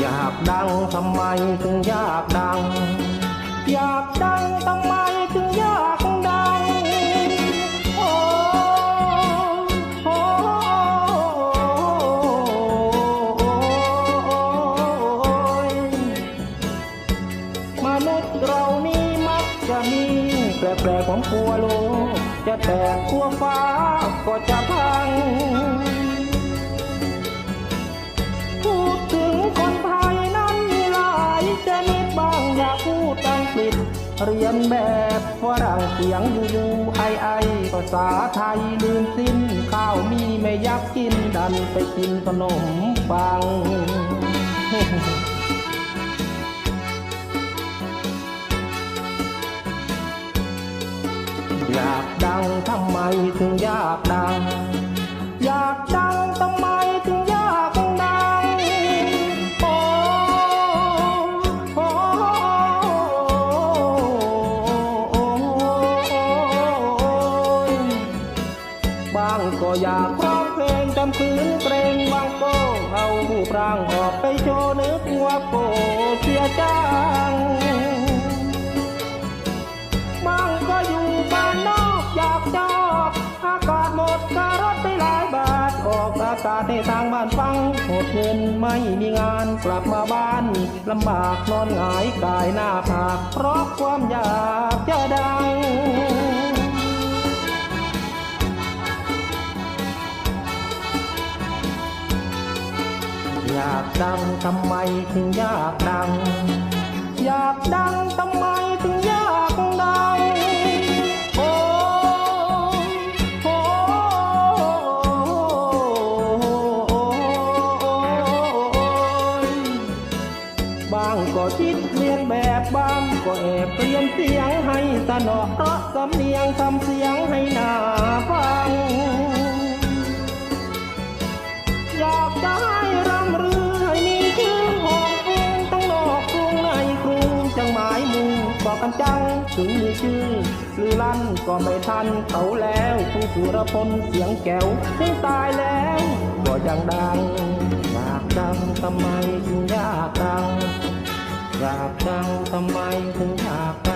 อยากดังทำไมถึงอยากดัง อยากดังทำไมถึงอยากดังโอ้โอ้มนุษย์เรานี่มักจะมีแปลกๆของกลัวโลกจะแตกกลัวฟ้าก็จะพัง ดอังกฤษเรียนแบบฝรั่งเสียงยูยูไอไอภาษาไทยลืมสิ้น ข้าวมีไม่อยากกินดันไปกินขนมปังอยากดังทำไมถึงอยากดัง ก็อยากร้องเพลงจำคืนเกรงบางก็เอาหูปร่างออกไปโชว์นึกว่าโกเสียจังบางก็อยู่บ้านนอกอยากจอกอากาศหมดการรถไปหลายบาทออกอากาศให้ทางบ้านฟังหดเงินไม่มีงานกลับมาบ้านลำบากนอนหงายกายหน้าผากเพราะความอยากจะไดัากดังทำไมถึงอยากดัง อยากดังทำไมถึงอยากดังโอ้โอ้บางก็คิดเรียนแบบบางก็แอบเปลี่ยนเสียงให้สนอเพราะสำเนียงทำเสียงให้นา กกันจัง ถึงมีชื่อหรือลั่นก็ไม่ทันเขาแล้วผู้สุรพลเสียงแก้วถึงตายแล้วก็ยังดังอยากดังทำไมถึงยากดังอยากดังทำไมถึงยากดั